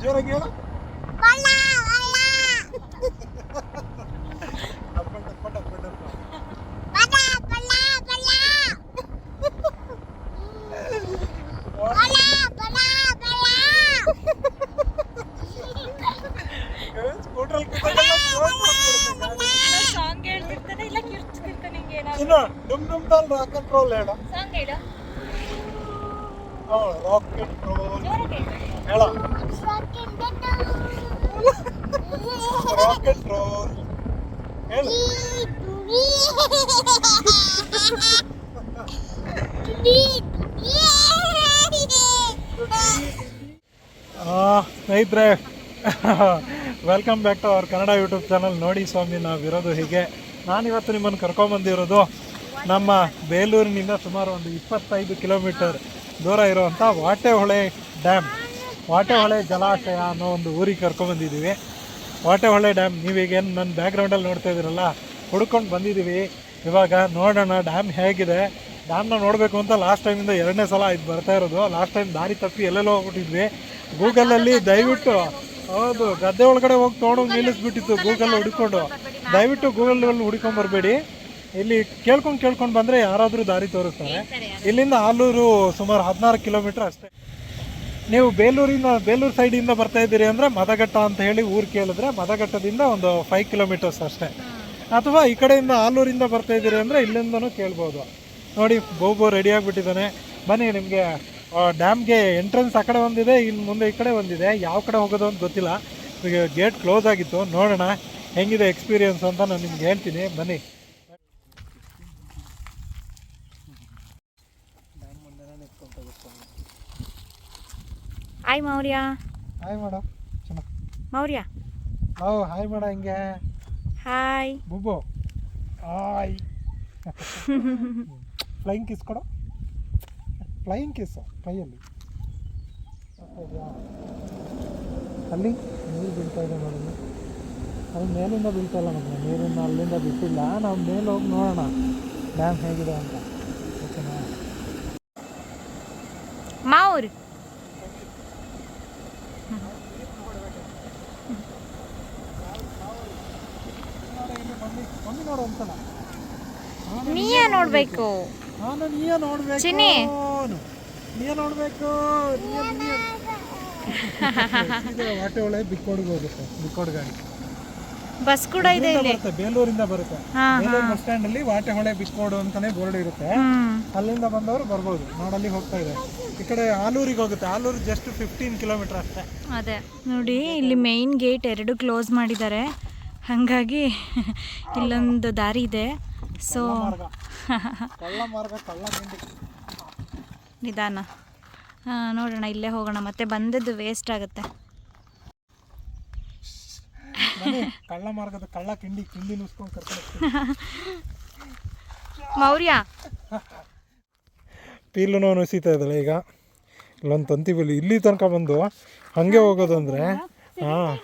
ಜೋರಾಗಿ ಹೇಳು ಬಲ್ಲ ಬಲ್ಲ ಅಪ್ಪಟ ಅಪ್ಪಟ ಅಪ್ಪಟ ಬಲ್ಲ ಬಲ್ಲ ಬಲ್ಲ ಬಲ್ಲ ಬಲ್ಲ ಬಲ್ಲ ಸ್ಕೂಟ್ರಲ್ಲಿ ಕೂತಾಗೆಲ್ಲ ಜೋರ್ ಮಾಡ್ಕೊಡ್ತೀನಿ. ಸಾಂಗ್ ಹೇಳ್ತಿರ್ತಾನೆ ಇಲ್ಲ ಕಿರ್ಚ್ತಿರ್ತಾನೆ ಹಿಂಗೆ ಏನಾದ್ರು ಇನ್ನು ಡುಮ್ ಡುಮ್ ಡಾಲ್ ಕಂಟ್ರೋಲ್ ಹೇಳ ಸಾಂಗ್ ಹೇಳು ರಾಕೆಟ್ ರೋಲ್ ಜೋರಾಗಿ ಹೇಳು. ರಾಕೆಟ್ ರೋಲ್ ಹೇಳು. ಸ್ನೇಹಿತರೆ welcome back to our Kannada YouTube channel ನೋಡಿ ಸ್ವಾಮಿ ನಾವಿರೋದು ಹೀಗೆ. ನಾನಿವತ್ತು ನಿಮ್ಮನ್ನು ಕರ್ಕೊಂಬಂದಿರೋದು ನಮ್ಮ ಬೇಲೂರಿನಿಂದ ಸುಮಾರು ಒಂದು ಇಪ್ಪತ್ತೈದು ಕಿಲೋಮೀಟರ್ ದೂರ ಇರುವಂಥ ವಾಟೆಹೊಳೆ ಡ್ಯಾಮ್ ವಾಟೆಹೊಳೆ ಜಲಾಶಯ ಅನ್ನೋ ಒಂದು ಊರಿಗೆ ಕರ್ಕೊಂಬಂದಿದ್ದೀವಿ ವಾಟೆಹೊಳೆ ಡ್ಯಾಮ್ ನೀವೀಗೇನು ನನ್ನ ಬ್ಯಾಕ್ಗ್ರೌಂಡಲ್ಲಿ ನೋಡ್ತಾ ಇದ್ದೀರಲ್ಲ, ಹುಡ್ಕೊಂಡು ಬಂದಿದ್ದೀವಿ. ಇವಾಗ ನೋಡೋಣ, ಡ್ಯಾಮ್ ಹೇಗಿದೆ? ಡ್ಯಾಮ್ನ ನೋಡಬೇಕು ಅಂತ ಲಾಸ್ಟ್ ಟೈಮಿಂದ ಎರಡನೇ ಸಲ ಇದು ಬರ್ತಾ ಇರೋದು. ಲಾಸ್ಟ್ ಟೈಮ್ ದಾರಿ ತಪ್ಪಿ ಎಲ್ಲೆಲ್ಲೋ ಹೋಗ್ಬಿಟ್ಟಿದ್ವಿ. ಗೂಗಲಲ್ಲಿ ದಯವಿಟ್ಟು, ಹೌದು, ಗದ್ದೆ ಒಳಗಡೆ ಹೋಗಿ ತೊಗೊಂಡೋಗಿ ನಿಲ್ಲಿಸ್ಬಿಟ್ಟಿತ್ತು ಗೂಗಲ್ ಹುಡ್ಕೊಂಡು. ದಯವಿಟ್ಟು ಗೂಗಲ್ ಹುಡ್ಕೊಂಡು ಬರಬೇಡಿ. ಇಲ್ಲಿ ಕೇಳ್ಕೊಂಡು ಕೇಳ್ಕೊಂಡು ಬಂದರೆ ಯಾರಾದರೂ ದಾರಿ ತೋರಿಸ್ತಾರೆ. ಇಲ್ಲಿಂದ ಆಲೂರು ಸುಮಾರು ಹದಿನಾರು ಕಿಲೋಮೀಟ್ರ್ ಅಷ್ಟೇ. ನೀವು ಬೇಲೂರಿನ ಬೇಲೂರು ಸೈಡಿಂದ ಬರ್ತಾ ಇದ್ದೀರಿ ಅಂದರೆ ಮದಗಟ್ಟ ಅಂತ ಹೇಳಿ ಊರು ಕೇಳಿದ್ರೆ ಮದಗಟ್ಟದಿಂದ ಒಂದು ಫೈವ್ ಕಿಲೋಮೀಟರ್ಸ್ ಅಷ್ಟೇ. ಅಥವಾ ಈ ಕಡೆಯಿಂದ ಆಲೂರಿಂದ ಬರ್ತಾ ಇದ್ದೀರಿ ಅಂದರೆ ಇಲ್ಲಿಂದನೂ ಕೇಳ್ಬೋದು. ನೋಡಿ ಬೋಬೋ ರೆಡಿ ಆಗಿಬಿಟ್ಟಿದ್ದಾನೆ. ಬನ್ನಿ ನಿಮಗೆ ಡ್ಯಾಮ್ಗೆ ಎಂಟ್ರೆನ್ಸ್ ಆ ಕಡೆ ಒಂದಿದೆ ಇನ್ನು ಮುಂದೆ ಈ ಕಡೆ ಒಂದಿದೆ ಯಾವ ಕಡೆ ಹೋಗೋದು ಅಂತ ಗೊತ್ತಿಲ್ಲ. ಗೇಟ್ ಕ್ಲೋಸ್ ಆಗಿತ್ತು ನೋಡೋಣ ಹೆಂಗಿದೆ ಎಕ್ಸ್ಪೀರಿಯನ್ಸ್ ಅಂತ ನಾನು ನಿಮ್ಗೆ ಹೇಳ್ತೀನಿ. ಬನ್ನಿ. ಹಾಯ್ ಮೌರ್ಯ ಹಾಯ್ ಮೇಡಮ್ ಚೆನ್ನ ಮೌರ್ಯ ಓ ಹಾಯ್ ಮೇಡ ಹಿಂಗೆ? Hi Bubbu hi flying kiss ಕೊಡು. ಫ್ಲೈಯಿಂಗ್ ಕಿಸ್ ಕೈಯಲ್ಲಿ. ಅಲ್ಲಿ ನೀರು ಬೀಳ್ತಾ ಇದೆ ನೋಡಿ. ಅಲ್ಲಿ ಮೇಲಿಂದ ಬೀಳ್ತಾ ಇಲ್ಲ ನಮಗೆ ನೀರಿಂದ ಅಲ್ಲಿಂದ ಬಿಟ್ಟಿಲ್ಲ. ನಾವು ಮೇಲೆ ಹೋಗಿ ನೋಡೋಣ. ಡ್ಯಾಮ್ ಹೇಗಿದೆ ಅಂತ. ಓಕೆನಾ ಮೌರ್ ಮಮ್ಮಿ ನೋಡು ಒಂದ್ಸಲ ನೀಯೇ ನೋಡ್ಬೇಕು. ನಾನು ನೀಯ ನೋಡ್ಬೇಕು. ಚಿನ್ನಿ. ನೀಯ ನೋಡ್ಬೇಕು. ನೀಯೇ ಒಳಗೆ ಬಿಕ್ಕೋಡ್ಗೆ ಹೋಗುತ್ತೆ ಬಿಕ್ಕೋಡ್ ಗಾಡಿ. ಬಸ್ ಕೂಡ ಇದೆ ಇಲ್ಲಿಂದ ಇಲ್ಲಿ. ಬರುತ್ತೆ ಬೇಲೂರಿಂದ ಬರುತ್ತೆ. ಹಾ ಬೇಲೂರು ಬಸ್ ಸ್ಟ್ಯಾಂಡ್ ಅಲ್ಲಿ ವಾಟೆಹೊಳೆ ಬಿಸ್ಕೋಡು ಅಂತಾನೆ ಬೋರ್ಡ್ ಇರುತ್ತೆ. ಹ್ಮ್. ಅಲ್ಲಿಂದ ಬಂದವರು ಬರ್ಬೋದು ನಾಡಲ್ಲಿ ಹೋಗ್ತಾ ಇದೆ ಈ ಕಡೆ ಆಲೂರಿಗೆ ಹೋಗುತ್ತೆ ಆಲೂರು ಜಸ್ಟ್ ಫಿಫ್ಟೀನ್ ಕಿಲೋಮೀಟರ್ ಅಷ್ಟೇ. ಅದೇ. ನೋಡಿ ಇಲ್ಲಿ ಮೇಯ್ನ್ ಗೇಟ್ ಎರಡು ಕ್ಲೋಸ್ ಮಾಡಿದ್ದಾರೆ. ಹಾಗಾಗಿ ಇಲ್ಲೊಂದು ದಾರಿ ಇದೆ. ಸೊ ನಿಧಾನ. ನೋಡೋಣ ಇಲ್ಲೇ ಹೋಗೋಣ. ಮತ್ತೆ ಬಂದದ್ದು ವೇಸ್ಟ್ ಆಗುತ್ತೆ. ಕಳ್ಳ ಮಾರ್ಗದ ಕಳ್ಳ ಕಿಂಡಿ ಕಿಂಡಿ ನುಸ್ಕೊಂಡು ಕರ್ಕೊಂಡು. ಮೌರ್ಯ! ಪೀಲು ನೋವು ನುಸಿತಾ ಇದ್ದಾಳೆ ಈಗ. ಇಲ್ಲೊಂದು ತಂತಿ ಬಿಲ್ಲಿ ಇಲ್ಲಿ ತನಕ ಬಂದು ಹಾಗೆ ಹೋಗೋದು ಅಂದರೆ ಹಾಂ.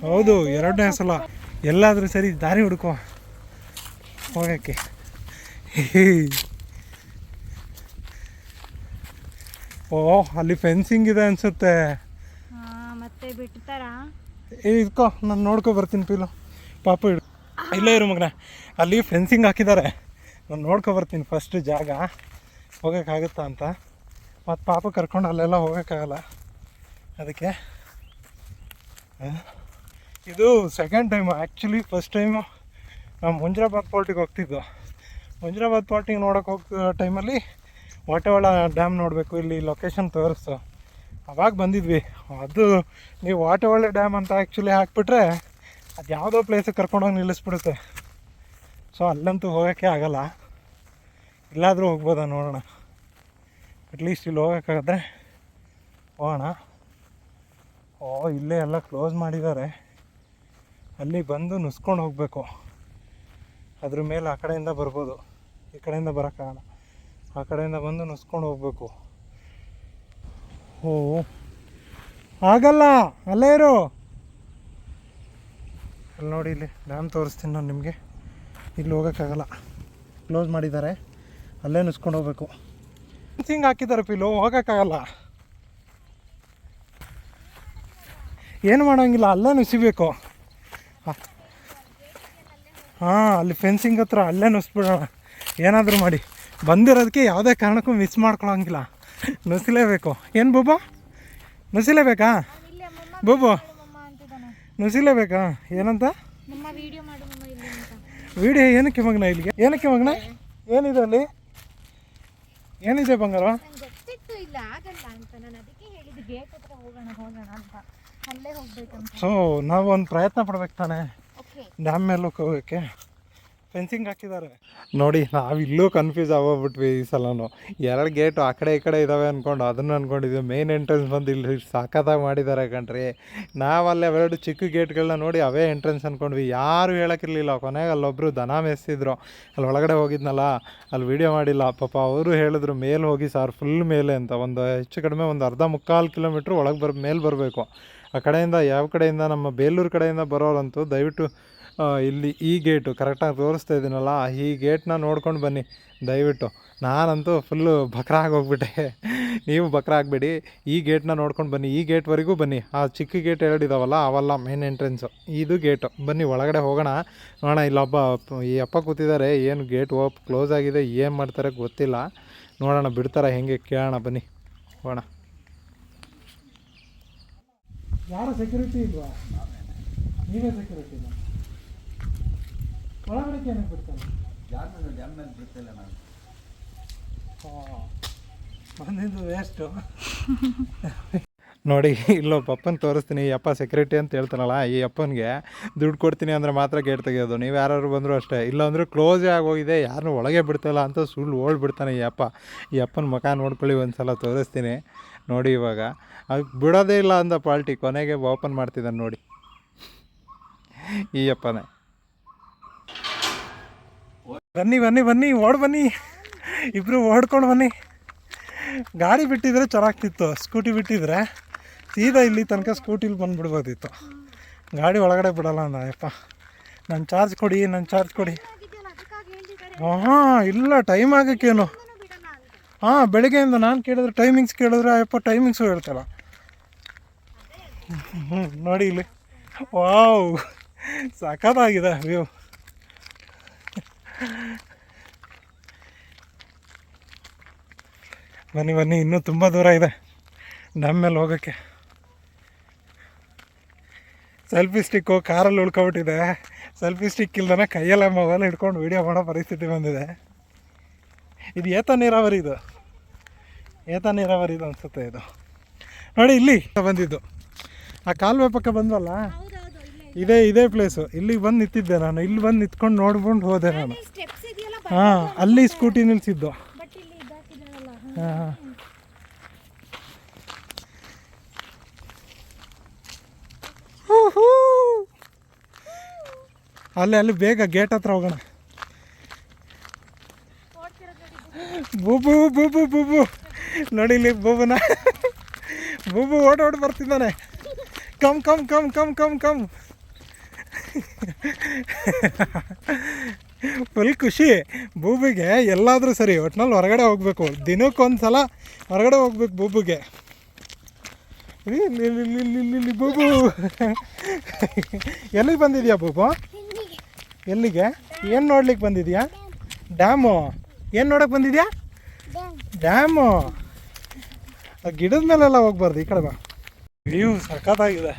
ಹೌದು ಎರಡನೇ ಸಲ. ಎಲ್ಲಾದರೂ ಸರಿ ದಾರಿ ಹುಡುಕೋ. ಹೋಗೋಕ್ಕೆ. ಓ ಅಲ್ಲಿ ಫೆನ್ಸಿಂಗ್ ಇದೆ ಅನಿಸುತ್ತೆ. ಮತ್ತೆ ಬಿಡ್ತಾರಾ? ಇದ್ಕೋ ನಾನು ನೋಡ್ಕೊ ಬರ್ತೀನಿ ಪೀಲು. ಪಾಪು ಇಡು. ಇಲ್ಲೇ ಇರು ಮಗನ. ಅಲ್ಲಿ ಫೆನ್ಸಿಂಗ್ ಹಾಕಿದ್ದಾರೆ. ನಾನು ನೋಡ್ಕೊ ಬರ್ತೀನಿ ಫಸ್ಟ್ ಜಾಗ. ಹೋಗೋಕ್ಕಾಗುತ್ತಾ ಅಂತ. ಮತ್ತು ಪಾಪ ಕರ್ಕೊಂಡು ಅಲ್ಲೆಲ್ಲ ಹೋಗೋಕ್ಕಾಗಲ್ಲ. ಅದಕ್ಕೆ ಇದು second time actually first time ನಾವು ಮುಂಜರಾಬಾದ್ ಪೋರ್ಟಿಗೆ ಹೋಗ್ತಿದ್ದು. ಮುಂಜರಾಬಾದ್ ಪೋರ್ಟಿಗೆ ನೋಡೋಕೆ ಹೋಗ್ತಿದ್ದ ಟೈಮಲ್ಲಿ ವಾಟೆವಾಳ ಡ್ಯಾಮ್ ನೋಡಬೇಕು, ಇಲ್ಲಿ ಲೊಕೇಶನ್ ತೋರಿಸ್ತು ಅವಾಗ ಬಂದಿದ್ವಿ. ಅದು ನೀವು ವಾಟೆವಾಳೆ ಡ್ಯಾಮ್ ಅಂತ ಆ್ಯಕ್ಚುಲಿ ಹಾಕ್ಬಿಟ್ರೆ ಅದು ಯಾವುದೋ ಪ್ಲೇಸಿಗೆ ಕರ್ಕೊಂಡೋಗಿ ನಿಲ್ಲಿಸ್ಬಿಡುತ್ತೆ. ಸೊ ಅಲ್ಲಂತೂ ಹೋಗೋಕ್ಕೆ ಆಗಲ್ಲ. ಇಲ್ಲಾದರೂ ಹೋಗ್ಬೋದಾ ನೋಡೋಣ. ಅಟ್ಲೀಸ್ಟ್ ಇಲ್ಲಿ ಹೋಗೋಕ್ಕಾಗದ್ರೆ ಹೋಗೋಣ. ಓ, ಇಲ್ಲೇ ಎಲ್ಲ ಕ್ಲೋಸ್ ಮಾಡಿದ್ದಾರೆ. ಅಲ್ಲಿ ಬಂದು ನುಸ್ಕೊಂಡು ಹೋಗಬೇಕು. ಅದ್ರ ಮೇಲೆ ಆ ಕಡೆಯಿಂದ ಬರ್ಬೋದು. ಈ ಕಡೆಯಿಂದ ಬರೋಕ್ಕಾಗಲ್ಲ ಆ ಕಡೆಯಿಂದ ಬಂದು ನುಸ್ಕೊಂಡು ಹೋಗ್ಬೇಕು. ಓ ಆಗಲ್ಲ, ಅಲ್ಲೇ ಇರು. ಅಲ್ಲಿ ನೋಡಿ, ಇಲ್ಲಿ ಡ್ಯಾಮ್ ತೋರಿಸ್ತೀನಿ ನಾನು ನಿಮಗೆ. ಇಲ್ಲಿ ಹೋಗೋಕ್ಕಾಗಲ್ಲ ಕ್ಲೋಸ್ ಮಾಡಿದ್ದಾರೆ. ಅಲ್ಲೇ ನುಸ್ಕೊಂಡು ಹೋಗ್ಬೇಕು. ಹಿಂಗೆ ಹಾಕಿದ್ದಾರೆ ಪಿಲು ಹೋಗೋಕ್ಕಾಗಲ್ಲ ಏನು ಮಾಡೋಂಗಿಲ್ಲ ಅಲ್ಲೇ ನುಸಿಬೇಕು ಹಾಂ. ಅಲ್ಲಿ ಫೆನ್ಸಿಂಗ್ ಹತ್ರ ಅಲ್ಲೇ ನುಸ್ಬಿಡೋಣ. ಏನಾದರೂ ಮಾಡಿ. ಬಂದಿರೋದಕ್ಕೆ ಯಾವುದೇ ಕಾರಣಕ್ಕೂ ಮಿಸ್ ಮಾಡ್ಕೊಳಂಗಿಲ್ಲ. ನುಸಿಲೇಬೇಕು. ಏನು ಬೂಬು? ನುಸಿಲೇಬೇಕಾ? ಬೂಬು ನುಸಿಲೇಬೇಕಾ? ಏನಂತ? ವೀಡಿಯೋ ಏನಕ್ಕೆ ಮಗ್ನ ಇಲ್ಲಿಗೆ? ಏನಕ್ಕೆ ಮಗನ? ಏನಿದೆ ಅಲ್ಲಿ? ಏನಿದೆ ಬಂಗಾರ? ಗೊತ್ತಿತ್ತು ಇಲ್ಲ ಆಗಲ್ಲ ಅಂತ. ನಾನು ಅದಕ್ಕೆ ಹೇಳಿದ್ದು ಗೇಟ್ ಹತ್ರ ಹೋಗೋಣ ಹೋಗೋಣ ಅಂತ. ಅಲ್ಲೇ ಹೋಗ್ಬೇಕಂತ? ಸೊ ನಾವು ಒಂದು ಪ್ರಯತ್ನ ಪಡ್ಬೇಕು ತಾನೆ. ಡ್ಯಾಮ್ ಮೇಲೆ ಹೋಗೋಕ್ಕೆ. ಫೆನ್ಸಿಂಗ್ ಹಾಕಿದ್ದಾರೆ. ನೋಡಿ ನಾವು ಇಲ್ಲೂ ಕನ್ಫ್ಯೂಸ್ ಆಗೋಗ್ಬಿಟ್ವಿ ಈ ಸಲನು. ಎರಡು ಗೇಟು ಆ ಕಡೆ ಈ ಕಡೆ ಇದ್ದಾವೆ ಅಂದ್ಕೊಂಡು ಅದನ್ನು ಅಂದ್ಕೊಂಡಿದ್ವಿ ಮೇನ್ ಎಂಟ್ರೆನ್ಸ್ ಬಂದು ಇಲ್ಲಿ ಸಾಕತ್ತಾಗಿ ಮಾಡಿದ್ದಾರೆ ಕಣ್ರಿ. ನಾವಲ್ಲಿ ಅವೆರಡು ಚಿಕ್ಕ ಗೇಟ್ಗಳನ್ನ ನೋಡಿ ಅವೇ ಎಂಟ್ರೆನ್ಸ್ ಅಂದ್ಕೊಂಡ್ವಿ ಯಾರು ಹೇಳೋಕ್ಕಿರಲಿಲ್ಲ. ಕೊನೆಗೆ ಅಲ್ಲೊಬ್ಬರು ದನ ಮೆಸ್ಸಿದ್ರು ಅಲ್ಲಿ ಒಳಗಡೆ ಹೋಗಿದ್ನಲ್ಲ ಅಲ್ಲಿ ವೀಡಿಯೋ ಮಾಡಿಲ್ಲ. ಪಾಪ ಅವರು ಹೇಳಿದ್ರು ಮೇಲೆ ಹೋಗಿ ಸರ್ ಫುಲ್ ಮೇಲೆ ಅಂತ. ಒಂದು ಹೆಚ್ಚು ಕಡಿಮೆ ಒಂದು ಅರ್ಧ ಮುಕ್ಕಾಲು ಕಿಲೋಮೀಟ್ರ್ ಒಳಗೆ ಬರ್ ಮೇಲೆ ಬರಬೇಕು. ಆ ಕಡೆಯಿಂದ ಯಾವ ಕಡೆಯಿಂದ ನಮ್ಮ ಬೇಲೂರು ಕಡೆಯಿಂದ ಬರೋರಂತೂ ದಯವಿಟ್ಟು ಇಲ್ಲಿ ಈ ಗೇಟು ಕರೆಕ್ಟಾಗಿ ತೋರಿಸ್ತಾ ಇದ್ದೀನಲ್ಲ ಈ ಗೇಟ್ನ ನೋಡ್ಕೊಂಡು ಬನ್ನಿ. ದಯವಿಟ್ಟು. ನಾನಂತೂ ಫುಲ್ಲು ಬಕ್ರ ಆಗೋಗ್ಬಿಟ್ಟೆ ನೀವು ಬಕ್ರ ಆಗಬೇಡಿ ಈ ಗೇಟ್ನ ನೋಡ್ಕೊಂಡು ಬನ್ನಿ. ಈ ಗೇಟ್ವರೆಗೂ ಬನ್ನಿ. ಆ ಚಿಕ್ಕ ಗೇಟ್ ಎರಡಿದಾವಲ್ಲ ಅವೆಲ್ಲ ಮೇನ್ ಎಂಟ್ರೆನ್ಸು ಇದು ಗೇಟು ಬನ್ನಿ, ಒಳಗಡೆ ಹೋಗೋಣ. ನೋಡೋಣ, ಇಲ್ಲೊಬ್ಬ ಈ ಅಪ್ಪ ಕೂತಿದ್ದಾರೆ. ಏನು ಗೇಟ್ ಓಪ್ ಕ್ಲೋಸ್ ಆಗಿದೆ, ಏನು ಮಾಡ್ತಾರೆ ಗೊತ್ತಿಲ್ಲ. ನೋಡೋಣ, ಬಿಡ್ತಾರೆ ಹೆಂಗೆ ಕೇಳೋಣ, ಬನ್ನಿ. ಹೋಗೋಣ. ಯಾರು ಸೆಕ್ಯೂರಿಟಿ ಇಲ್ವಾ? ನೀವೇ ಸೆಕ್ಯೂರಿಟಿ ಒಳಗಡೆ ಏನಕ್ಕೆ ಬಿಡ್ತಾರೆ? ಬಂದಿದ್ದು ವೇಸ್ಟು ನೋಡಿ ಇಲ್ಲೊಬ್ಬ ಅಪ್ಪನ ತೋರಿಸ್ತೀನಿ ಈ ಅಪ್ಪ ಸೆಕ್ಯೂರಿಟಿ ಅಂತ ಹೇಳ್ತಾನಲ್ಲ ಈ ಅಪ್ಪನಿಗೆ ದುಡ್ಡು ಕೊಡ್ತೀನಿ ಅಂದರೆ ಮಾತ್ರ ಗೇಟ್ ತೆಗೆಯೋದು. ನೀವು ಯಾರು ಬಂದರೂ ಅಷ್ಟೇ. ಇಲ್ಲಾಂದ್ರೆ ಕ್ಲೋಸೇ ಆಗೋಗಿದೆ ಯಾರನ್ನೂ ಒಳಗೆ ಬಿಡ್ತಾಯಿಲ್ಲ ಅಂತ ಸುಳ್ಳು ಓಡ್ಬಿಡ್ತಾನೆ ಈ ಅಪ್ಪ. ಈ ಅಪ್ಪನ ಮುಖ ನೋಡ್ಕೊಳ್ಳಿ ಒಂದು ಸಲ ತೋರಿಸ್ತೀನಿ. ನೋಡಿ ಇವಾಗ. ಅದು ಬಿಡೋದೇ ಇಲ್ಲ ಅಂದ ಪಾಲ್ಟಿ, ಕೊನೆಗೆ ಓಪನ್ ಮಾಡ್ತಿದ್ದಾನೆ ನೋಡಿ. ಈ ಅಪ್ಪನೇ. ಬನ್ನಿ ಬನ್ನಿ ಬನ್ನಿ, ಓಡ್ ಬನ್ನಿ. ಇಬ್ಬರು ಓಡ್ಕೊಂಡು ಬನ್ನಿ. ಗಾಡಿ ಬಿಟ್ಟಿದ್ರೆ ಚೆನ್ನಾಗ್ತಿತ್ತು. ಸ್ಕೂಟಿ ಬಿಟ್ಟಿದ್ರೆ ಸೀದಾ ಇಲ್ಲಿ ತನಕ ಸ್ಕೂಟಿಲಿ ಬಂದುಬಿಡ್ಬೋದಿತ್ತು. ಗಾಡಿ ಒಳಗಡೆ ಬಿಡೋಲ್ಲ ಅಂದ ಯಪ್ಪ ನನ್ನ ಚಾರ್ಜ್ ಕೊಡಿ ನನ್ನ ಚಾರ್ಜ್ ಕೊಡಿ. ಹಾಂ, ಇಲ್ಲ, ಟೈಮ್ ಆಗಕ್ಕೇನು. ಹಾಂ, ಬೆಳಗ್ಗೆಯಿಂದ ನಾನು ಕೇಳಿದ್ರೆ ಟೈಮಿಂಗ್ಸ್ ಕೇಳಿದ್ರೆ ಅಯ್ಯಪ್ಪ ಟೈಮಿಂಗ್ಸು ಹೇಳ್ತಲ್ಲ. ಹ್ಞೂ ನೋಡಿ ಇಲ್ಲಿ. ವಾವ್, ಸಖತ್ತಾಗಿದೆ ವ್ಯೂ ಬನ್ನಿ ಬನ್ನಿ, ಇನ್ನೂ ತುಂಬ ದೂರ ಇದೆ ಡ್ಯಾಮ್ ಮೇಲೆ ಹೋಗೋಕ್ಕೆ. ಸೆಲ್ಫಿ ಸ್ಟಿಕ್ಕು ಕಾರಲ್ಲಿ ಉಳ್ಕೊಬಿಟ್ಟಿದೆ. ಸೆಲ್ಫಿ ಸ್ಟಿಕ್ ಇಲ್ದನ ಕೈಯಲ್ಲೇ ಮೊಬೈಲ್ ಹಿಡ್ಕೊಂಡು ವೀಡಿಯೋ ಮಾಡೋ ಪರಿಸ್ಥಿತಿ ಬಂದಿದೆ. ಇದು ಏತ ನೀರಾವರಿ ಇದು? ಏತ ನೀರಾವರಿ ಇದು ಅನಿಸುತ್ತೆ ಇದು. ನೋಡಿ ಇಲ್ಲಿ ಬಂದಿದ್ದು. ಆ ಕಾಲುವೆ ಪಕ್ಕ ಬಂದ್ವಲ್ಲ? ಇದೇ ಇದೇ ಪ್ಲೇಸು ಇಲ್ಲಿಗೆ ಬಂದು ನಿಂತಿದ್ದೆ ನಾನು. ಇಲ್ಲಿ ಬಂದು ನಿಂತ್ಕೊಂಡು ನೋಡ್ಕೊಂಡು ಹೋದೆ ನಾನು. ಹಾಂ ಅಲ್ಲಿ ಸ್ಕೂಟಿ ಇದಾಕಿದಾರಲ್ಲ ಹಾಂ. ಅಲ್ಲಿ ಅಲ್ಲಿ ಬೇಗ ಗೇಟ್ ಹತ್ರ ಹೋಗೋಣ. ಬೂಬು ಬೂಬು ಬೂಬು. ನೋಡಿ ಇಲ್ಲಿ ಬೂಬುನ. ಬೂಬು ಓಡ್ ಓಡ್ ಬರ್ತಿದ್ದಾನೆ. Come come come come come come. Full ಖುಷಿ. ಬೂಬಿಗೆ ಎಲ್ಲಾದರೂ ಸರಿ ಒಟ್ನಲ್ಲಿ ಹೊರಗಡೆ ಹೋಗ್ಬೇಕು. ದಿನಕ್ಕೊಂದು ಸಲ ಹೊರಗಡೆ ಹೋಗ್ಬೇಕು ಬೂಬುಗೆ. ಇಲ್ಲಿ, ಬೂಬು. ಎಲ್ಲಿಗೆ ಬಂದಿದೆಯಾ ಬೂಬು? ಎಲ್ಲಿಗೆ? ಏನು ನೋಡ್ಲಿಕ್ಕೆ ಬಂದಿದೆಯಾ? ಡ್ಯಾಮು. ಏನು ನೋಡಕ್ಕೆ ಬಂದಿದ್ಯಾ? ಡ್ಯಾಮು ಆ ಗಿಡದ ಮೇಲೆಲ್ಲ ಹೋಗ್ಬಾರ್ದು ಈ ಕಡೆ ಬಾ. ವ್ಯೂ ಸಖತ್ತಾಗಿದೆ.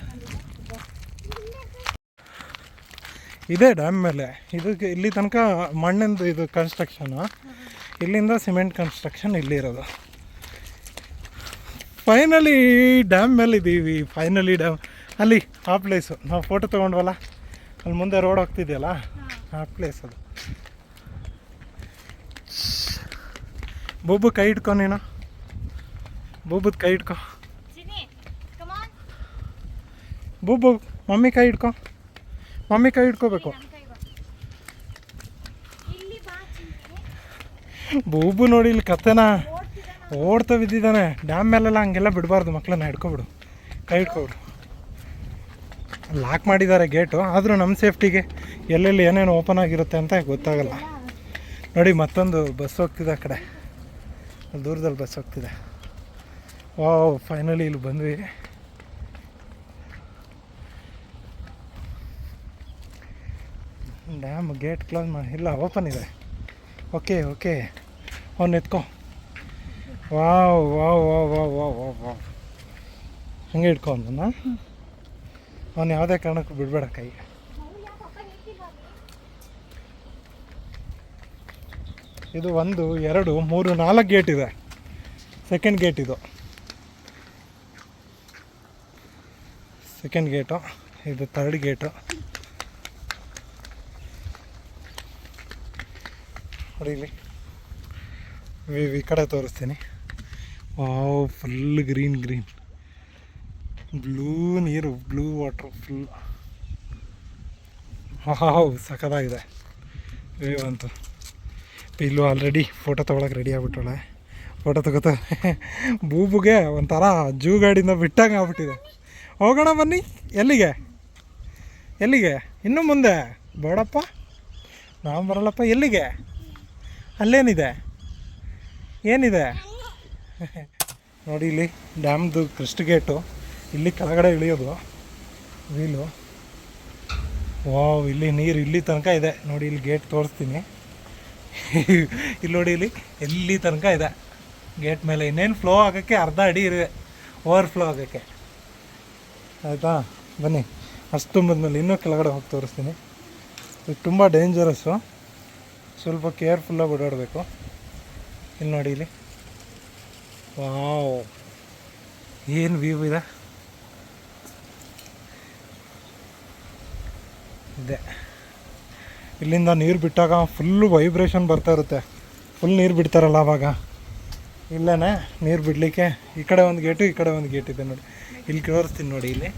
ಇದೆ ಡ್ಯಾಮ್ ಮೇಲೆ. ಇದಕ್ಕೆ ಇಲ್ಲಿ ತನಕ ಮಣ್ಣಿಂದು ಇದು ಕನ್ಸ್ಟ್ರಕ್ಷನು ಇಲ್ಲಿಂದ ಸಿಮೆಂಟ್ ಕನ್ಸ್ಟ್ರಕ್ಷನ್ ಇಲ್ಲಿ ಇರೋದು. ಫೈನಲಿ ಡ್ಯಾಮ್ ಮೇಲೆ ಇದ್ದೀವಿ ಫೈನಲಿ ಡ್ಯಾಮ್ ಅಲ್ಲಿ ಆ ಪ್ಲೇಸು ನಾವು ಫೋಟೋ ತೊಗೊಂಡ್ವಲ್ಲ? ಅಲ್ಲಿ ಮುಂದೆ ರೋಡ್ ಹೋಗ್ತಿದೆಯಲ್ಲ? ಆ ಪ್ಲೇಸ್ ಅದು. ಬೂಬು ಕೈ ಇಟ್ಕೊ ನೀನು. ಬೊಬ್ಬದ ಕೈ ಇಟ್ಕೊ ಬೊಬ್ಬು ಮಮ್ಮಿ ಕೈ ಇಟ್ಕೊ ಮಮ್ಮಿ ಕೈ ಇಟ್ಕೋಬೇಕು ಬೂಬು ನೋಡಿ ಇಲ್ಲಿ ಕತ್ತೆನ ಓಡ್ತಾ ಬಿದ್ದಿದ್ದಾನೆ. ಡ್ಯಾಮ್ ಮೇಲೆಲ್ಲ ಹಂಗೆಲ್ಲ ಬಿಡಬಾರ್ದು ಮಕ್ಕಳನ್ನ ಹಿಡ್ಕೊಬಿಡು. ಕೈ ಇಟ್ಕೊಬಿಡು ಲಾಕ್ ಮಾಡಿದ್ದಾರೆ ಗೇಟು. ಆದರೂ ನಮ್ಮ ಸೇಫ್ಟಿಗೆ ಎಲ್ಲೆಲ್ಲಿ ಏನೇನು ಓಪನ್ ಆಗಿರುತ್ತೆ ಅಂತ ಗೊತ್ತಾಗಲ್ಲ. ನೋಡಿ ಮತ್ತೊಂದು ಬಸ್ ಹೋಗ್ತಿದೆ ಆ ಕಡೆ. ಅಲ್ಲಿ ದೂರದಲ್ಲಿ ಬಸ್ ಹೋಗ್ತಿದೆ. ವಾವ್ ಫೈನಲಿ ಇಲ್ಲಿ ಬಂದ್ವಿ. ಡ್ಯಾಮ್ ಗೇಟ್ ಕ್ಲೋಸ್ ಮಾಡಿ ಇಲ್ಲ ಓಪನ್ ಇದೆ. ಓಕೆ ಓಕೆ ಅವ್ನು ಎತ್ಕೊ. Wow wow wow wow wow wow wow ಹಂಗೆ ಇಟ್ಕೊ ಅವ್ನು ಯಾವುದೇ ಕಾರಣಕ್ಕೂ ಬಿಡಬೇಡ ಕೈ. ಇದು ಒಂದು, ಎರಡು, ಮೂರು, ನಾಲ್ಕು ಗೇಟ್ ಇದೆ. ಸೆಕೆಂಡ್ ಗೇಟ್ ಇದು. ಸೆಕೆಂಡ್ ಗೇಟು ಇದು ಥರ್ಡ್ ಗೇಟು ಇಲ್ಲಿ. ಈ- ಕಡೆ ತೋರಿಸ್ತೀನಿ. Wow full green green blue ನೀರು ಬ್ಲೂ ವಾಟ್ರ್ ಫುಲ್ ವಾವ್ ಸಖತ್ತಾಗಿದೆ. ವ್ಯೂ ಅಂತೂ. ಇಲ್ಲೂ ಆಲ್ರೆಡಿ ಫೋಟೋ ತೊಗೊಳಕ್ಕೆ ರೆಡಿ ಆಗ್ಬಿಟ್ಟಳೆ ಫೋಟೋ ತಗೋತ ಬೂಬುಗೆ ಒಂಥರ ಜೂ ಗಾಡಿಯಿಂದ ಬಿಟ್ಟಂಗೆ ಆಗ್ಬಿಟ್ಟಿದೆ. ಹೋಗೋಣ ಬನ್ನಿ, ಎಲ್ಲಿಗೆ? ಎಲ್ಲಿಗೆ? ಇನ್ನು ಮುಂದೆ? ಬೇಡಪ್ಪ. ನಾವು ಬರಲ್ಲಪ್ಪ, ಎಲ್ಲಿಗೆ? ಅಲ್ಲೇನಿದೆ? ಏನಿದೆ? ನೋಡಿ ಇಲ್ಲಿ, ಡ್ಯಾಮ್ದು ಕ್ರಿಸ್ಟ್ ಗೇಟು. ಇಲ್ಲಿ ಕೆಳಗಡೆ ಇಳಿಯೋದು. ವೀಲು. ವಾವ್, ಇಲ್ಲಿ ನೀರು ಇಲ್ಲಿ ತನಕ ಇದೆ. ನೋಡಿ, ಇಲ್ಲಿ ಗೇಟ್ ತೋರಿಸ್ತೀನಿ. ಇಲ್ಲಿ ನೋಡಿ ಇಲ್ಲಿ, ಎಲ್ಲಿ ತನಕ ಇದೆ. ಗೇಟ್ ಮೇಲೆ ಇನ್ನೇನು ಫ್ಲೋ ಆಗೋಕ್ಕೆ ಅರ್ಧ ಅಡಿ ಇದೆ ಓವರ್ ಫ್ಲೋ ಆಗೋಕ್ಕೆ. ಆಯಿತಾ? ಬನ್ನಿ, ಅಷ್ಟು ತುಂಬಿದ್ಮೇಲೆ ಇನ್ನೂ ಕೆಳಗಡೆ ಹೋಗಿ ತೋರಿಸ್ತೀನಿ. ಇದು ತುಂಬ ಡೇಂಜರಸ್ಸು ಸ್ವಲ್ಪ ಕೇರ್ಫುಲ್ಲಾಗಿ ಓಡಾಡಬೇಕು. ಇಲ್ಲಿ ನೋಡಿ ಇಲ್ಲಿ. ವಾವ್ ಏನು ವ್ಯೂ ಇದೆ? ಇದೆ. ಇಲ್ಲಿಂದ ನೀರು ಬಿಟ್ಟಾಗ ಫುಲ್ಲು ವೈಬ್ರೇಷನ್ ಬರ್ತಾ ಇರುತ್ತೆ. ಫುಲ್ ನೀರು ಬಿಡ್ತಾರಲ್ಲ ಆವಾಗ ಇಲ್ಲೇ ನೀರು ಬಿಡಲಿಕ್ಕೆ ಈ ಕಡೆ ಒಂದು ಗೇಟು ಈ ಕಡೆ ಒಂದು ಗೇಟ್ ಇದೆ ನೋಡಿ. ಇಲ್ಲಿ ತೋರಿಸ್ತೀನಿ ನೋಡಿ ಇಲ್ಲಿ.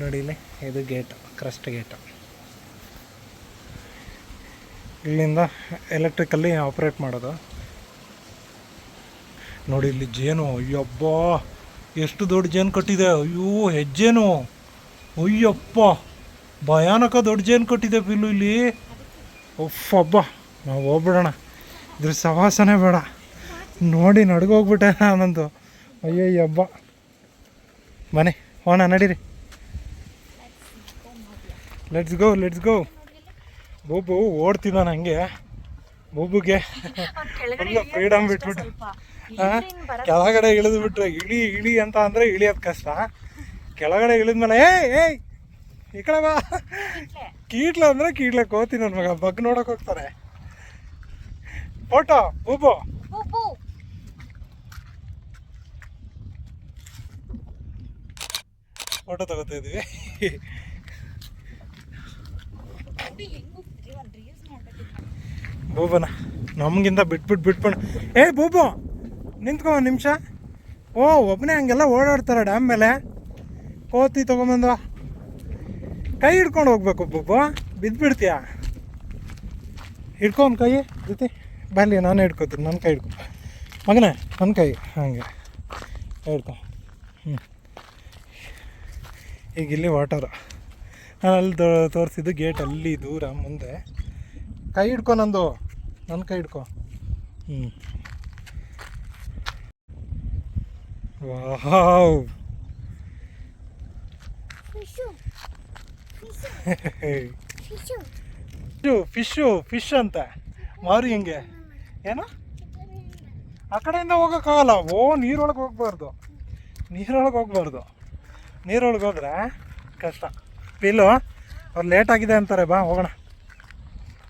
ನೋಡಿ ಇಲ್ಲಿ, ಇದು ಗೇಟ್ ಕ್ರಸ್ಟ್ ಗೇಟ್ ಇಲ್ಲಿಂದ ಎಲೆಕ್ಟ್ರಿಕಲ್ಲಿ ಆಪ್ರೇಟ್ ಮಾಡೋದು. ನೋಡಿ ಇಲ್ಲಿ ಜೇನು, ಅಯ್ಯಬ್ಬ, ಎಷ್ಟು ದೊಡ್ಡ ಜೇನು ಕಟ್ಟಿದೆ. ಅಯ್ಯೋ, ಹೆಜ್ಜೇನು. ಅಯ್ಯಪ್ಪ ಭಯಾನಕ ದೊಡ್ಡ ಜೇನು ಕೊಟ್ಟಿದೆ ಪಿಲ್ಲು ಇಲ್ಲಿ. ಒಬ್ಬ ನಾವು ಹೋಗ್ಬಿಡೋಣ. ಇದ್ರ ಸವಾಸನೆ ಬೇಡ. ನೋಡಿ ನಡ್ಗೋಗ್ಬಿಟ್ಟೆ ಅಯ್ಯೋ ಅಯ್ಯಯ್ಯ ಹಬ್ಬ ಮನೆ ಹೋಣ ನಡೀರಿ. ಲೆಟ್ಸ್ ಗೋ ಲೆಟ್ಸ್ ಗೋ ಬೊಬ್ಬು ಓಡ್ತಿದ್ದಾನೆ ಹಂಗೆ. ಬೊಬ್ಬುಗೆ ಎಲ್ಲ ಫ್ರೀಡಮ್ ಬಿಟ್ಬಿಟ್ಟು. ಕೆಳಗಡೆ ಇಳಿದು ಬಿಟ್ರೆ ಇಳಿ ಇಳಿ ಅಂತ ಅಂದರೆ ಇಳಿಯೋದು ಕಷ್ಟ. ಕೆಳಗಡೆ ಇಳಿದ್ಮೇಲೆ ಏಯ್ ಏಯ್ ಈ ಕಡೆ ಬಾ. ಕೀಟ್ಲ ಅಂದ್ರೆ ಕೀಟ್ಲೆ ಕೋತಿ ನನ್ನ ಮಗ ಬಗ್ ನೋಡಕ್ ಹೋಗ್ತಾರೆ. ಫೋಟೋ ಬೂಬು. ಫೋಟೋ ತಗೋತಾ ಇದೀವಿ. ಬೂಬನ ನಮಗಿಂತ ಬಿಟ್ಬಿಟ್ಟು ಬಿಟ್ಬಿಟ್ಟು ಏ ಬೂಬು ನಿಂತ್ಕೊ ಒಂದು ನಿಮಿಷ. ಓ ಒಬ್ಬನೇ ಹಂಗೆಲ್ಲ ಓಡಾಡ್ತಾರೆ ಡ್ಯಾಮ್ ಮೇಲೆ. ಕೋತಿ ತೊಗೊಂಬಂದು ಕೈ ಹಿಡ್ಕೊಂಡು ಹೋಗ್ಬೇಕು ಬೂಬು ಬಿದ್ದುಬಿಡ್ತೀಯ ಹಿಡ್ಕೊಂಡು ಕೈ, ಜೊತೆ. ಬರಲಿ, ನಾನೇ ಹಿಡ್ಕೊತೀನಿ ನನ್ನ ಕೈ ಹಿಡ್ಕೊ. ಮಗನೇ ನನ್ನ ಕೈ, ಹಾಗೆ. ಹಿಡ್ಕೊ ಹ್ಞೂ ಈಗ ಇಲ್ಲಿ ವಾಟರ್ ನಾನು ಅಲ್ಲಿ ತೋರಿಸಿದ್ದು ಗೇಟ್ ಅಲ್ಲಿ ದೂರ, ಮುಂದೆ. ಕೈ ಹಿಡ್ಕೊ ನಂದು. ನನ್ನ ಕೈ ಹಿಡ್ಕೊ. ಹ್ಞೂ wow fish fish fish fish ಅಂತ. ಮಾರಿ ಹೆಂಗೆ? ಏನು? ಆ ಕಡೆಯಿಂದ ಹೋಗೋಕ್ಕಾಗಲ್ಲ. ಓ, ನೀರೊಳಗೆ ಹೋಗ್ಬಾರ್ದು. ನೀರೊಳಗೆ ಹೋಗ್ಬಾರ್ದು. ನೀರೊಳಗೆ ಹೋದ್ರೆ ಕಷ್ಟ. ಪಿಲ್ಲು ಅವ್ರು ಆಗಿದೆ ಅಂತಾರೆ, ಬಾ, ಹೋಗೋಣ.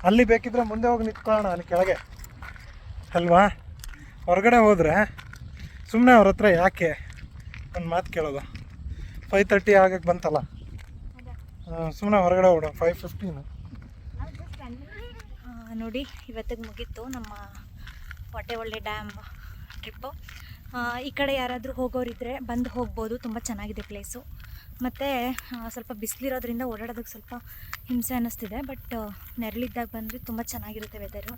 ಅಲ್ಲಿ ಬೇಕಿದ್ರೆ ಮುಂದೆ ಹೋಗಿ ನಿಂತ್ಕೊಳ್ಳೋಣ, ಅಲ್ಲಿ ಕೆಳಗೆ. ಅಲ್ವಾ? ಹೊರಗಡೆ ಹೋದರೆ ಸುಮ್ಮನೆ ಅವ್ರ ಹತ್ರ ಯಾಕೆ? ಒಂದು ಮಾತು ಕೇಳೋದು. ಫೈವ್ ತರ್ಟಿ ಆಗಕ್ಕೆ ಬಂತಲ್ಲ. ಸುಮ್ಮನೆ ಹೊರಗಡೆ ಹೋಗೋಣ ಫೈವ್ ಫಿಫ್ಟೀನು ನೋಡಿ ಇವತ್ತಿಗೆ ಮುಗೀತು ನಮ್ಮ ಹೊಟ್ಟೆ ಒಳ್ಳೆ ಡ್ಯಾಮ್ ಟ್ರಿಪ್ಪು ಈ ಕಡೆ ಯಾರಾದರೂ ಹೋಗೋರಿದ್ರೆ ಬಂದು ಹೋಗ್ಬೋದು ತುಂಬ ಚೆನ್ನಾಗಿದೆ ಪ್ಲೇಸು ಮತ್ತು ಸ್ವಲ್ಪ ಬಿಸಿಲಿರೋದ್ರಿಂದ ಓಡಾಡೋದಕ್ಕೆ ಸ್ವಲ್ಪ ಹಿಂಸೆ ಅನ್ನಿಸ್ತಿದೆ ಬಟ್ ನೆರಳಿದ್ದಾಗ ಬಂದರೆ ತುಂಬ ಚೆನ್ನಾಗಿರುತ್ತೆ ವೆದರು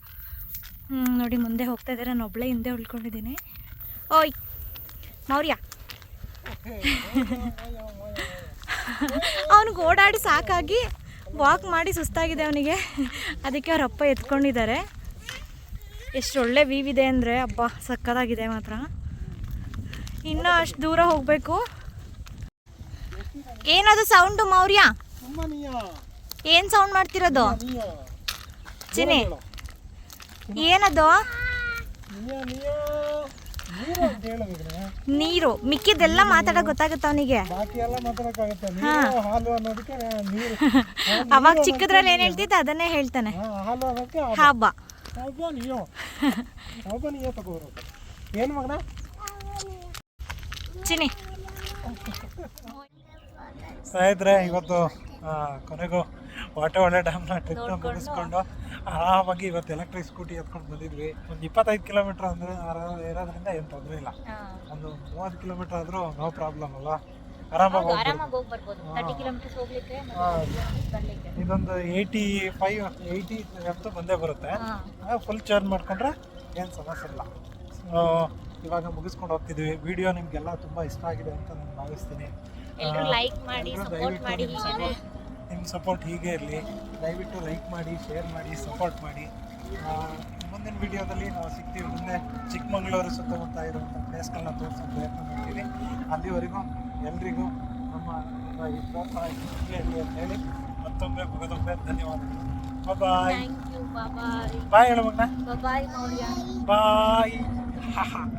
ನೋಡಿ ಮುಂದೆ ಹೋಗ್ತಾ ಇದ್ದಾರೆ ನಾನು ಒಬ್ಬಳೇ ಹಿಂದೆ ಉಳ್ಕೊಂಡಿದ್ದೀನಿ. ಓಯ್ ಮೌರ್ಯ. ಅವನಿಗೆ ಓಡಾಡಿ ಸಾಕಾಗಿ ವಾಕ್ ಮಾಡಿ ಸುಸ್ತಾಗಿದೆ ಅವನಿಗೆ. ಅದಕ್ಕೆ ಅವ್ರ ಅಪ್ಪ ಎತ್ಕೊಂಡಿದ್ದಾರೆ. ಎಷ್ಟು ಒಳ್ಳೆ ವೀವ್ ಇದೆ ಅಂದರೆ, ಅಬ್ಬಾ, ಸಕ್ಕತ್ತಾಗಿದೆ ಮಾತ್ರ. ಇನ್ನೂ ಅಷ್ಟು ದೂರ ಹೋಗಬೇಕು. ಏನದು ಸೌಂಡು ಮೌರ್ಯ? ಏನು ಸೌಂಡ್ ಮಾಡ್ತಿರೋದು? ಚಿನಿ. ಏನದು? ನೀರು ಮಿಕ್ಕಿದೆಲ್ಲ ಮಾತಾಡೋ ಗೊತ್ತಾಗುತ್ತೆ ಅವನಿಗೆ? ಅವಾಗ ಚಿಕ್ಕದ್ರಲ್ಲಿ ಏನ್ ಹೇಳ್ತಿದ್ದ? ಅದನ್ನೇ ಹೇಳ್ತಾನೆ. ಹಬ್ಬ. ಚಿನಿ ಸ್ನೇಹಿತರೆ ಇವತ್ತು ಕೊನೆಗೂ ವಾಟೆ ಒಳ್ಳೆ ಡ್ಯಾಮ್ನ ಟ್ರಿಪ್ನ ಮುಗಿಸ್ಕೊಂಡು ಆರಾಮಾಗಿ ಇವತ್ತು ಎಲೆಕ್ಟ್ರಿಕ್ ಸ್ಕೂಟಿ ಎತ್ಕೊಂಡು ಬಂದಿದ್ವಿ. ಒಂದು ಇಪ್ಪತ್ತೈದು ಕಿಲೋಮೀಟರ್ ಅಂದರೆ ಇರೋದ್ರಿಂದ ಏನು ತೊಂದರೆ ಇಲ್ಲ. ಒಂದು ಮೂವತ್ತು ಕಿಲೋಮೀಟರ್ ಆದರೂ ನೋ ಪ್ರಾಬ್ಲಮ್ ಅಲ್ಲ. ಆರಾಮಾಗಿ ಇದೊಂದು ಏಯ್ಟಿ ಫೈವ್ ಏಯ್ಟಿ ಅಂತೂ ಬಂದೇ ಬರುತ್ತೆ ಫುಲ್ ಚಾರ್ಜ್ ಮಾಡ್ಕೊಂಡ್ರೆ ಏನು ಸಮಸ್ಯೆ ಇಲ್ಲ. ಸೊ ಇವಾಗ ಮುಗಿಸ್ಕೊಂಡು ಹೋಗ್ತಿದ್ವಿ. ವಿಡಿಯೋ ನಿಮಗೆಲ್ಲ ತುಂಬ ಇಷ್ಟ ಆಗಿದೆ ಅಂತ ನಾನು ಭಾವಿಸ್ತೀನಿ. ಲೈಕ್ ಮಾಡಿ ಸಪೋರ್ಟ್ ಮಾಡಿ ನಿಮ್ಮ ಸಪೋರ್ಟ್ ಹೀಗೆ ಇರಲಿ ದಯವಿಟ್ಟು ಲೈಕ್ ಮಾಡಿ ಶೇರ್ ಮಾಡಿ ಸಪೋರ್ಟ್ ಮಾಡಿ. ಮುಂದಿನ ವಿಡಿಯೋದಲ್ಲಿ ನಾವು ಸಿಗ್ತೀವಿ ಮುಂದೆ ಚಿಕ್ಕಮಗಳೂರು ಸುತ್ತಮುತ್ತ ಇರುವಂಥ ಪ್ಲೇಸ್ಗಳನ್ನ ತೋರಿಸೋ ಪ್ರಯತ್ನ ಮಾಡ್ತೀವಿ. ಅಲ್ಲಿವರೆಗೂ ಎಲ್ರಿಗೂ ನಮ್ಮ ಈ ಪ್ರೋತ್ಸಾಹ ಇರಲಿ ಅಂತ ಹೇಳಿ ಮತ್ತೊಮ್ಮೆ ಮುಗಿದೊಮ್ಮೆ ಧನ್ಯವಾದಗಳು. ಬಾಯ್ ಬಾಯ್ ಬಾಯ್ ಹೇಳು ಮಗನ. ಬಾಯ್ ಹಾ ಬಾಯ್